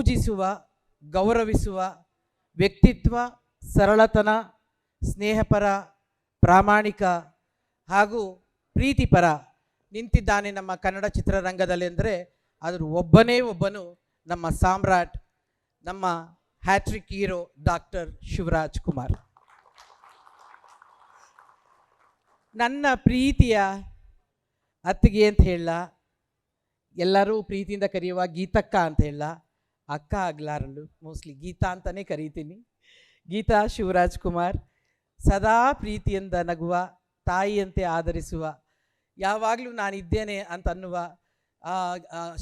ಪೂಜಿಸುವ, ಗೌರವಿಸುವ ವ್ಯಕ್ತಿತ್ವ, ಸರಳತನ, ಸ್ನೇಹಪರ, ಪ್ರಾಮಾಣಿಕ ಹಾಗೂ ಪ್ರೀತಿಪರ ನಿಂತಿದ್ದಾನೆ ನಮ್ಮ ಕನ್ನಡ ಚಿತ್ರರಂಗದಲ್ಲಿ ಅಂದರೆ ಅದರ ಒಬ್ಬನೇ ಒಬ್ಬನು ನಮ್ಮ ಸಾಮ್ರಾಟ್, ನಮ್ಮ hat trick hero doctor Shivaraj Kumar. ನನ್ನ ಪ್ರೀತಿಯ ಅತ್ತಿಗೆ ಅಂತ ಹೇಳ ಎಲ್ಲರೂ ಪ್ರೀತಿಯಿಂದ ಕರೆಯುವ ಗೀತಕ್ಕ ಅಂತ ಹೇಳ ಅಕ್ಕ ಆಗ್ಲಾರಳು ಮೋಸ್ಟ್ಲಿ ಗೀತಾ ಅಂತಲೇ ಕರೀತೀನಿ. ಗೀತಾ, ಶಿವರಾಜ್ ಕುಮಾರ್, ಸದಾ ಪ್ರೀತಿಯಿಂದ ನಗುವ, ತಾಯಿಯಂತೆ ಆಧರಿಸುವ, ಯಾವಾಗಲೂ ನಾನಿದ್ದೇನೆ ಅಂತ ಅನ್ನುವ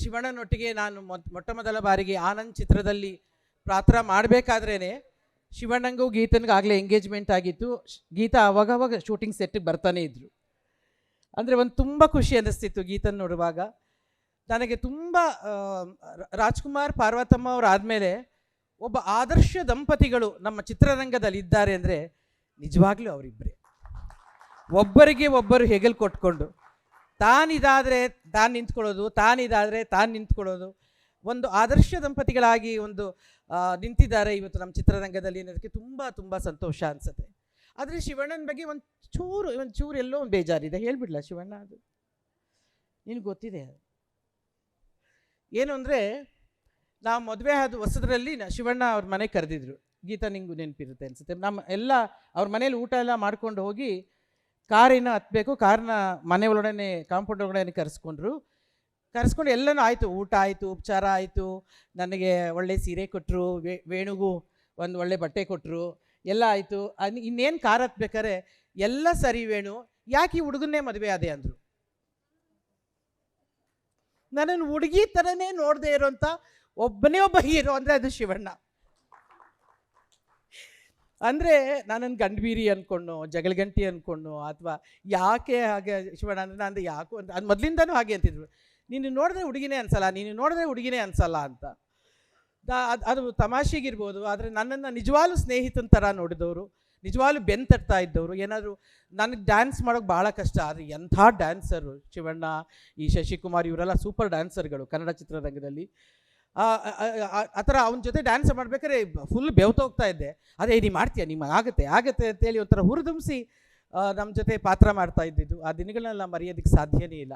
ಶಿವಣ್ಣನೊಟ್ಟಿಗೆ ನಾನು ಮೊಟ್ಟ ಮೊದಲ ಬಾರಿಗೆ ಆನಂದ್ ಚಿತ್ರದಲ್ಲಿ ಪಾತ್ರ ಮಾಡಬೇಕಾದ್ರೇ ಶಿವಣ್ಣಂಗೂ ಗೀತನಿಗೂ ಆಗಲೇ ಎಂಗೇಜ್ಮೆಂಟ್ ಆಗಿತ್ತು ಗೀತಾ ಅವಾಗವಾಗ ಶೂಟಿಂಗ್ ಸೆಟ್ಟಿಗೆ ಬರ್ತಾನೆ ಇದ್ದರು ಅಂದರೆ ಒಂದು ತುಂಬ ಖುಷಿ ಅನ್ನಿಸ್ತಿತ್ತು ಗೀತನ ನೋಡುವಾಗ. ನನಗೆ ತುಂಬ ರಾಜ್ಕುಮಾರ್ ಪಾರ್ವತಮ್ಮ ಅವರಾದಮೇಲೆ ಒಬ್ಬ ಆದರ್ಶ ದಂಪತಿಗಳು ನಮ್ಮ ಚಿತ್ರರಂಗದಲ್ಲಿ ಇದ್ದಾರೆ ಅಂದರೆ ನಿಜವಾಗ್ಲೂ ಅವರಿಬ್ಬರೇ ಒಬ್ಬರಿಗೆ ಒಬ್ಬರು ಹೆಗಲು ಕೊಟ್ಕೊಂಡು ತಾನಿದಾದರೆ ತಾನು ನಿಂತ್ಕೊಳ್ಳೋದು, ತಾನಿದಾದರೆ ತಾನು ನಿಂತ್ಕೊಳ್ಳೋದು. ಒಂದು ಆದರ್ಶ ದಂಪತಿಗಳಾಗಿ ಒಂದು ನಿಂತಿದ್ದಾರೆ ಇವತ್ತು ನಮ್ಮ ಚಿತ್ರರಂಗದಲ್ಲಿ ಅನ್ನೋದಕ್ಕೆ ತುಂಬ ತುಂಬ ಸಂತೋಷ ಅನಿಸುತ್ತೆ. ಆದರೆ ಶಿವಣ್ಣನ ಬಗ್ಗೆ ಒಂದು ಚೂರು ಒಂದು ಚೂರು ಎಲ್ಲೋ ಒಂದು ಬೇಜಾರಿದೆ. ಹೇಳ್ಬಿಡ್ಲಾ ಶಿವಣ್ಣ ಅದು? ನಿನಗೆ ಗೊತ್ತಿದೆ ಏನು ಅಂದರೆ, ನಾವು ಮದುವೆ ಆದ ಹೊಸದ್ರಲ್ಲಿ ಶಿವಣ್ಣ ಅವ್ರ ಮನೆಗೆ ಕರೆದಿದ್ರು. ಗೀತಾ ನಿಂಗು ನೆನಪಿರುತ್ತೆ ಅನಿಸುತ್ತೆ. ನಮ್ಮ ಎಲ್ಲ ಅವ್ರ ಮನೇಲಿ ಊಟ ಎಲ್ಲ ಮಾಡ್ಕೊಂಡು ಹೋಗಿ ಕಾರಿನ ಹತ್ತಬೇಕು ಕಾರ್ನ ಮನೆ ಒಳಗಡೆ ಕಾಂಪೌಂಡ್ ಒಳಗಡೆ ಕರೆಸ್ಕೊಂಡ್ರು. ಕರೆಸ್ಕೊಂಡು ಎಲ್ಲನೂ ಆಯಿತು. ಊಟ ಆಯಿತು, ಉಪಚಾರ ಆಯಿತು. ನನಗೆ ಒಳ್ಳೆ ಸೀರೆ ಕೊಟ್ಟರು ವೇಣುಗೂ ಒಂದು ಒಳ್ಳೆ ಬಟ್ಟೆ ಕೊಟ್ಟರು ಎಲ್ಲ ಆಯಿತು. ಇನ್ನೇನು ಕಾರ್ ಹತ್ಬೇಕಾರೆ ಎಲ್ಲ ಸರಿ ವೇಣು, ಯಾಕೆ ಈ ಹುಡುಗನ್ನೇ ಮದುವೆ ಆದೆ ಅಂದರು. ನನ್ನನ್ನು ಹುಡುಗಿ ಥರನೇ ನೋಡದೆ ಇರೋಂಥ ಒಬ್ಬನೇ ಒಬ್ಬ ಹೀರೋ ಅಂದರೆ ಅದು ಶಿವಣ್ಣ. ಅಂದರೆ ನನ್ನನ್ನು ಗಂಡಬೀರಿ ಅಂದ್ಕೊಂಡು ಜಗಳಗಂಟಿ ಅಂದ್ಕೊಂಡು ಅಥವಾ ಯಾಕೆ ಹಾಗೆ ಶಿವಣ್ಣ ಅಂದರೆ ನಾನು ಯಾಕೋ ಅಂತ, ಅದು ಮೊದಲಿಂದನೂ ಹಾಗೆ ಅಂತಿದ್ರು. ನೀನು ನೋಡಿದ್ರೆ ಹುಡುಗಿನೇ ಅನ್ಸಲ್ಲ, ನೀನು ನೋಡಿದ್ರೆ ಹುಡುಗಿನೇ ಅನ್ಸಲ್ಲ ಅಂತ. ಅದು ತಮಾಷೆಗಿರ್ಬೋದು, ಆದರೆ ನನ್ನನ್ನು ನಿಜವಾಗ್ಲೂ ಸ್ನೇಹಿತನ ಥರ ನೋಡಿದವರು. ನಿಜವಾಗ್ಲೂ ಬೆನ್ ತಟ್ತಾ ಇದ್ದವರು. ಏನಾದರೂ ನನಗೆ ಡ್ಯಾನ್ಸ್ ಮಾಡೋಕ್ಕೆ ಭಾಳ ಕಷ್ಟ. ಆದರೆ ಎಂಥ ಡ್ಯಾನ್ಸರು ಶಿವಣ್ಣ, ಈ ಶಶಿಕುಮಾರ್ ಇವರೆಲ್ಲ ಸೂಪರ್ ಡ್ಯಾನ್ಸರ್ಗಳು ಕನ್ನಡ ಚಿತ್ರರಂಗದಲ್ಲಿ. ಆ ಥರ ಅವನ ಜೊತೆ ಡ್ಯಾನ್ಸ್ ಮಾಡ್ಬೇಕಾದ್ರೆ ಫುಲ್ ಬೆವ್ತೋಗ್ತಾ ಇದ್ದೆ. ಅದೇ ನೀ ಮಾಡ್ತೀಯ? ನಿಮಗೆ ಆಗುತ್ತೆ ಆಗುತ್ತೆ ಅಂತೇಳಿ ಒಂಥರ ಹುರಿದುಂಬಿಸಿ ನಮ್ಮ ಜೊತೆ ಪಾತ್ರ ಮಾಡ್ತಾ ಇದ್ದಿದ್ದು. ಆ ದಿನಗಳನ್ನೆಲ್ಲ ಮರೆಯೋದಕ್ಕೆ ಸಾಧ್ಯವೇ ಇಲ್ಲ.